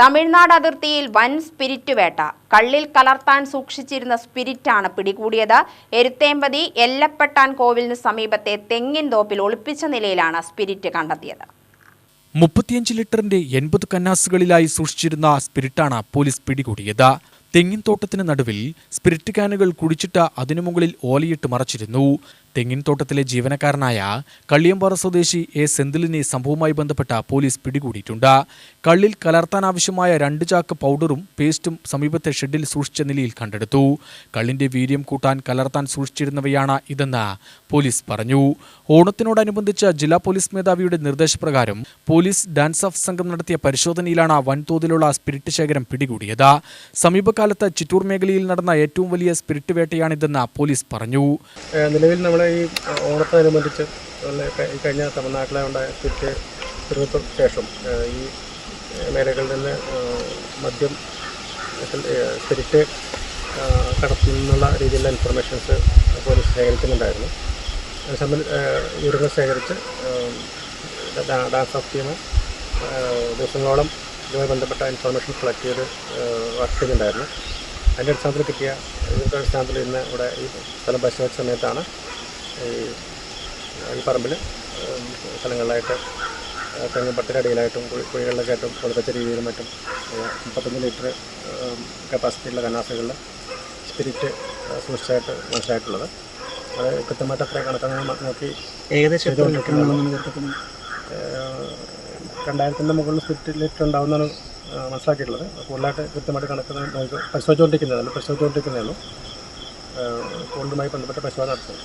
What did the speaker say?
തമിഴ്നാട് അതിർത്തിയിൽ വൻ സ്പിരിറ്റ് വേട്ട. കള്ളിൽ കലർത്താൻ സൂക്ഷിച്ചിരുന്ന സ്പിരിറ്റാണ് പിടികൂടിയത്. എരുത്തേമ്പതി എല്ലപ്പെട്ടാൻ കോവിലിന് സമീപത്തെ തെങ്ങിൻ തോപ്പിൽ ഒളിപ്പിച്ച നിലയിലാണ് സ്പിരിറ്റ് കണ്ടെത്തിയത്. മുപ്പത്തിയഞ്ച് ലിറ്ററിന്റെ എൺപത് കന്നാസുകളിലായി സൂക്ഷിച്ചിരുന്ന സ്പിരിറ്റാണ് പോലീസ് പിടികൂടിയത്. തെങ്ങിൻ തോട്ടത്തിന് നടുവിൽ സ്പിരിറ്റ് കാനുകൾ കുടിച്ചിട്ട് അതിനു മുകളിൽ ഓലയിട്ട് മറച്ചിരുന്നു. തെങ്ങിൻ തോട്ടത്തിലെ ജീവനക്കാരനായ കള്ളിയമ്പാറ സ്വദേശി എ സെന്തിലിനെ സംഭവവുമായി ബന്ധപ്പെട്ട പോലീസ് പിടികൂടിയിട്ടുണ്ട്. കള്ളിൽ കലർത്താനാവശ്യമായ രണ്ട് ചാക്ക് പൗഡറും പേസ്റ്റും സമീപത്തെ ഷെഡിൽ സൂക്ഷിച്ച നിലയിൽ കണ്ടെടുത്തു. കള്ളിന്റെ വീര്യം കൂട്ടാൻ കലർത്താൻ സൂക്ഷിച്ചിരുന്നവയാണ് ഇതെന്ന് പോലീസ് പറഞ്ഞു. ഓണത്തിനോടനുബന്ധിച്ച് ജില്ലാ പോലീസ് മേധാവിയുടെ നിർദ്ദേശപ്രകാരം പോലീസ് ഡാൻസ് ഓഫ് സംഘം നടത്തിയ പരിശോധനയിലാണ് വൻതോതിലുള്ള സ്പിരിറ്റ് ശേഖരം പിടികൂടിയത്. സമീപകാലത്ത് ചിറ്റൂർ മേഖലയിൽ നടന്ന ഏറ്റവും വലിയ സ്പിരിറ്റ് വേട്ടയാണിതെന്ന് പോലീസ് പറഞ്ഞു. നിലവിൽ നമ്മൾ ഈ ഓണത്തോടനുബന്ധിച്ച് കഴിഞ്ഞ തമിഴ്നാട്ടിലെ ഉണ്ടായ തിരിച്ച് തിരുവനന്തപുരം ശേഷം ഈ മേഖലകളിൽ നിന്ന് മദ്യം തിരിച്ച് കടത്തുന്നുള്ള രീതിയിലുള്ള ഇൻഫർമേഷൻസ് പോലീസ് ശേഖരിക്കുന്നുണ്ടായിരുന്നു. അത് സംബന്ധിച്ച് വിവരങ്ങൾ ശേഖരിച്ച് ഡാൻസ് ഓഫ് ടീം ദിവസങ്ങളോളം ഇതുമായി ബന്ധപ്പെട്ട ഇൻഫർമേഷൻ കളക്ട് ചെയ്ത് വർക്ക് ചെയ്യുന്നുണ്ടായിരുന്നു അതിന്റെ അടിസ്ഥാനത്തിൽ കിട്ടിയ ഇതിന്റെ അടിസ്ഥാനത്തിൽ ഇന്ന് ഇവിടെ ഈ സ്ഥലം പരിശോധിച്ച സമയത്താണ് ഈ ഈ പറമ്പിൽ സ്ഥലങ്ങളിലായിട്ട് തെങ്ങ് പട്ടിനടിയിലായിട്ടും കുഴി- കുഴികളിലൊക്കെ ആയിട്ടും ഒളിപ്പിച്ച രീതിയിലും മറ്റും മുപ്പത്തഞ്ച് ലിറ്റർ കപ്പാസിറ്റിയുള്ള കന്നാസുകളിൽ സ്പിരിറ്റ് സൂക്ഷിച്ചായിട്ട് മനസ്സിലായിട്ടുള്ളത്. അത് കൃത്യമായിട്ട് അത്ര കണക്കാണ് നോക്കി ഏകദേശം രണ്ടായിരത്തിന്റെ മുകളിൽ സ്പിരിറ്റ് ലിറ്റർ ഉണ്ടാവുന്നതാണ് ഏഹ്, മനസ്സിലാക്കിയിട്ടുള്ളത്. കൂടുതലായിട്ട് കൃത്യമായിട്ട് കണക്ക് പരിശോധിച്ചുകൊണ്ടിരിക്കുന്നതാണ് പരിശോധിച്ചുകൊണ്ടിരിക്കുന്നതാണ് കൂടുതലുമായി ബന്ധപ്പെട്ട പരിശോധന നടത്തുന്നത്